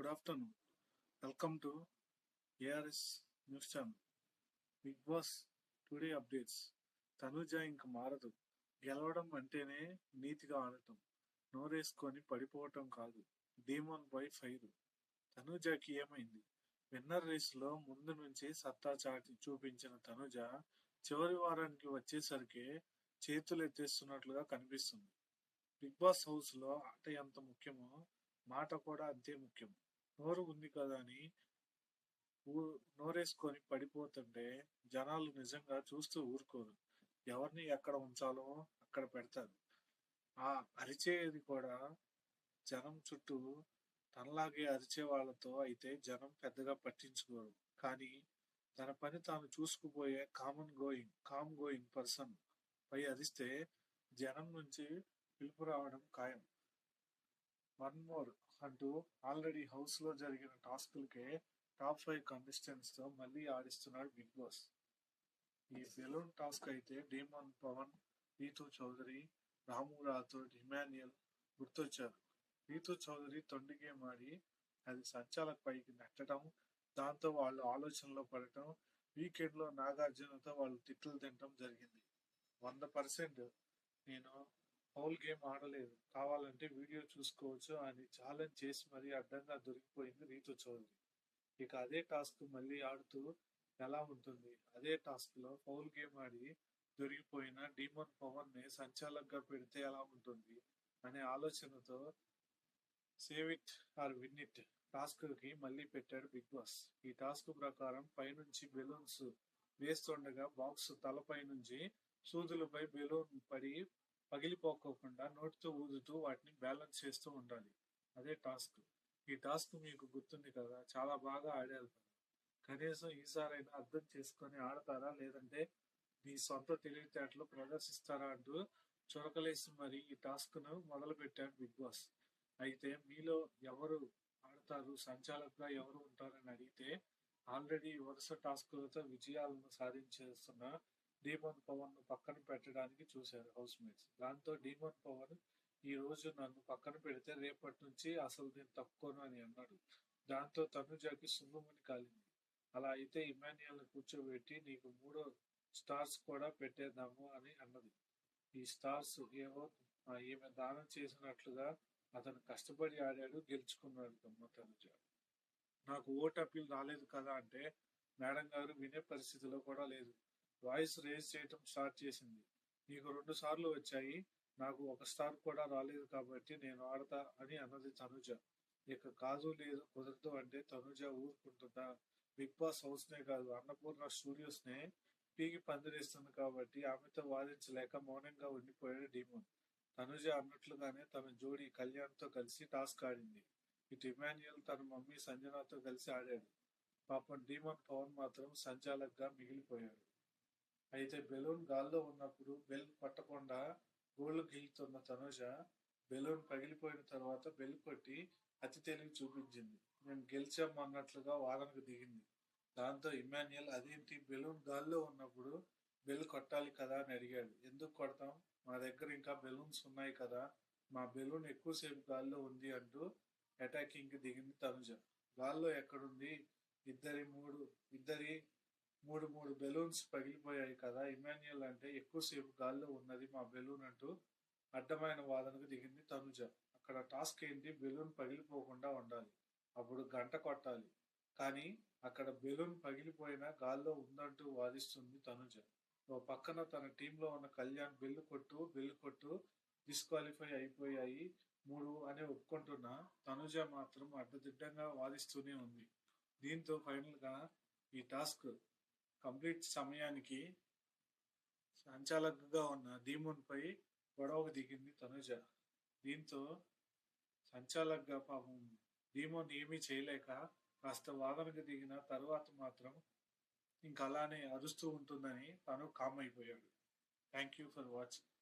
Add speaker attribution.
Speaker 1: Good afternoon welcome to ARS news channel Bigg Boss today updates Tanuja ఇంక మారదు. గెలవడం అంటేనే నీతిగా ఆడటం. నోరేసుకొని పడిపోవటం కాదు. డీమోన్ బై ఫైర్ తనుజకి ఏమైంది? విన్నర్ రేసులో ముందు నుంచి సత్తా చాటి చూపించిన తనుజ చివరి వారానికి వచ్చేసరికి చేతులు ఎత్తేస్తున్నట్లుగా కనిపిస్తుంది. బిగ్ బాస్ హౌస్లో ఆట ఎంత ముఖ్యమో మాట కూడా అంతే ముఖ్యం. నోరు ఉంది కదా అని నోరేసుకొని పడిపోతుంటే జనాలు నిజంగా చూస్తూ ఊరుకోరు. ఎవరిని ఎక్కడ ఉంచాలో అక్కడ పెడతారు. ఆ అరిచేది కూడా జనం చుట్టూ తనలాగే అరిచే వాళ్ళతో అయితే జనం పెద్దగా పట్టించుకోరు. కానీ తన పని తాను చూసుకుపోయే common going calm going person పై అరిస్తే జనం నుంచి పిలుపు రావడం ఖాయం. వన్ మోర్ అంటూ ఆల్రెడీ హౌస్లో జరిగిన టాస్కులకే టాప్ ఫైవ్ కంటెస్టెంట్స్తో మళ్ళీ ఆడిస్తున్నాడు బిగ్ బాస్. ఈ బెలూన్ టాస్క్ అయితే డీమన్ పవన్ రీతు చౌదరి రాము రాథోడ్ ఇమాన్యుయల్ గుర్తొచ్చారు. రీతు చౌదరి తొండి గేమ్ ఆడి అది సంచాలక పైకి నెట్టడం దాంతో వాళ్ళు ఆలోచనలో పడటం వీకెండ్లో నాగార్జునతో వాళ్ళు తిట్లు తినటం జరిగింది. వంద పర్సెంట్ నేను ఫౌల్ గేమ్ ఆడలేదు. కావాలంటే వీడియో చూసుకోవచ్చు అని ఛాలెంజ్ చేసి మరీ అడ్డంగా దొరికిపోయింది రీతు చౌదరి. ఇక అదే టాస్క్ మళ్ళీ ఆడుతూ ఎలా ఉంటుంది? అదే టాస్క్లో ఫౌల్ గేమ్ ఆడి దొరికిపోయిన డీమన్ పవన్ని సంచాలకుగా పెడితే ఎలా ఉంటుంది? అనే ఆలోచనతో save it or win it టాస్క్కి మళ్ళీ పెట్టాడు బిగ్ బాస్. ఈ టాస్క్ ప్రకారం పైనుంచి బెలూన్స్ వేస్తుండగా బాక్స్ తలపై నుంచి సూదులపై బెలూన్ పడి పగిలిపోకోకుండా నోటితో ఊదుతూ వాటిని బ్యాలెన్స్ చేస్తూ ఉండాలి. అదే టాస్క్. ఈ టాస్క్ మీకు గుర్తుంది కదా? చాలా బాగా ఆడారు కదా? కనీసం ఈసారైనా అర్థం చేసుకొని ఆడతారా? లేదంటే మీ సొంత తెలివితేటలు ప్రదర్శిస్తారా అంటూ చొరకలేసి మరి ఈ టాస్క్ను మొదలు పెట్టాడు బిగ్ బాస్. అయితే మీలో ఎవరు ఆడతారు? సంచాలకుగా ఎవరు ఉంటారని అడిగితే ఆల్రెడీ వరుస టాస్కులతో విజయాలను సాధించేస్తున్న డీమోన్ పవన్ను పక్కన పెట్టడానికి చూశారు హౌస్ మేట్స్ దాంతో డీమోన్ పవన్ ఈ రోజు నన్ను పక్కన పెడితే రేపటి నుంచి అసలు నేను తక్కువను అని అన్నాడు. దాంతో తనుజాకి సున్నముని కాలింది. అలా అయితే ఇమాన్యుయల్ కూర్చోబెట్టి నీకు మూడో స్టార్స్ కూడా పెట్టేద్దాము అని అన్నది. ఈ స్టార్స్ ఏవో ఈమె దానం చేసినట్లుగా అతను కష్టపడి ఆడాడు గెలుచుకున్నాడు తమ్మ తనుజ. నాకు ఓట్ అప్పీల్ రాలేదు కదా అంటే మేడం గారు వినే పరిస్థితిలో కూడా లేదు. వాయిస్ రేజ్ చేయటం స్టార్ట్ చేసింది. నీకు రెండు సార్లు వచ్చాయి. నాకు ఒక స్టార్ కూడా రాలేదు కాబట్టి నేను ఆడతా అని అన్నది తనుజ. ఇక కాదు లేదు కుదరదు అంటే తనుజ ఊరుకుంటుందా? బిగ్ బాస్ హౌస్ నే కాదు అన్నపూర్ణ స్టూడియోస్ నే పీకి పందిరేస్తుంది కాబట్టి ఆమెతో వాదించలేక మౌనంగా ఉండిపోయాడు డీమోన్. తనుజ అన్నట్లుగానే తన జోడి కళ్యాణ్తో కలిసి టాస్క్ ఆడింది. ఇటు ఇమాన్యుయల్ తన మమ్మీ సంజనాతో కలిసి ఆడాడు. పాపం డీమన్ పవన్ మాత్రం సంచాలకుగా మిగిలిపోయాడు. అయితే బెలూన్ గాల్లో ఉన్నప్పుడు బెల్ పట్టకుండా గోళ్ళు గీలుతున్న తనుజ బెలూన్ పగిలిపోయిన తర్వాత బెల్ కొట్టి అతి తెలివి చూపించింది. మేము గెలిచాం అన్నట్లుగా వాదనకు దిగింది. దాంతో ఇమాన్యుయల్ అదేంటి? బెలూన్ గాల్లో ఉన్నప్పుడు బెల్ కొట్టాలి కదా అని అడిగాడు. ఎందుకు కొడతాం? మా దగ్గర ఇంకా బెలూన్స్ ఉన్నాయి కదా. మా బెలూన్ ఎక్కువసేపు గాల్లో ఉంది అంటూ అటాకింగ్కి దిగింది తనుజ. గాల్లో ఎక్కడుంది? ఇద్దరి మూడు ఇద్దరి మూడు మూడు బెలూన్స్ పగిలిపోయాయి కదా. ఇమాన్యుయల్ అంటే ఎక్కువసేపు గాల్లో ఉన్నది మా బెలూన్ అంటూ అడ్డమైన వాదనకు దిగింది తనుజ. అక్కడ టాస్క్ ఏంటి? బెలూన్ పగిలిపోకుండా ఉండాలి. అప్పుడు గంట కొట్టాలి. కానీ అక్కడ బెలూన్ పగిలిపోయినా గాల్లో ఉందంటూ వాదిస్తుంది తనుజ. ఓ పక్కన తన టీంలో ఉన్న కళ్యాణ్ బెల్లు కొట్టు బెల్లు కొట్టు డిస్క్వాలిఫై అయిపోయాయి మూడు అని ఒప్పుకుంటున్న తనుజ మాత్రం అడ్డదిడ్డంగా వాదిస్తూనే ఉంది. దీంతో ఫైనల్గా ఈ టాస్క్ కంప్లీట్ సమయానికి సంచాలకుగా ఉన్న డీమోన్ పై గొడవకు దిగింది తనుజ. దీంతో సంచాలకుగా పాపం డీమోన్ ఏమీ చేయలేక కాస్త వాదనకు దిగిన తర్వాత మాత్రం ఇంకా అలానే అరుస్తూ ఉంటుందని తను కామ్ అయిపోయాడు. Thank you for watching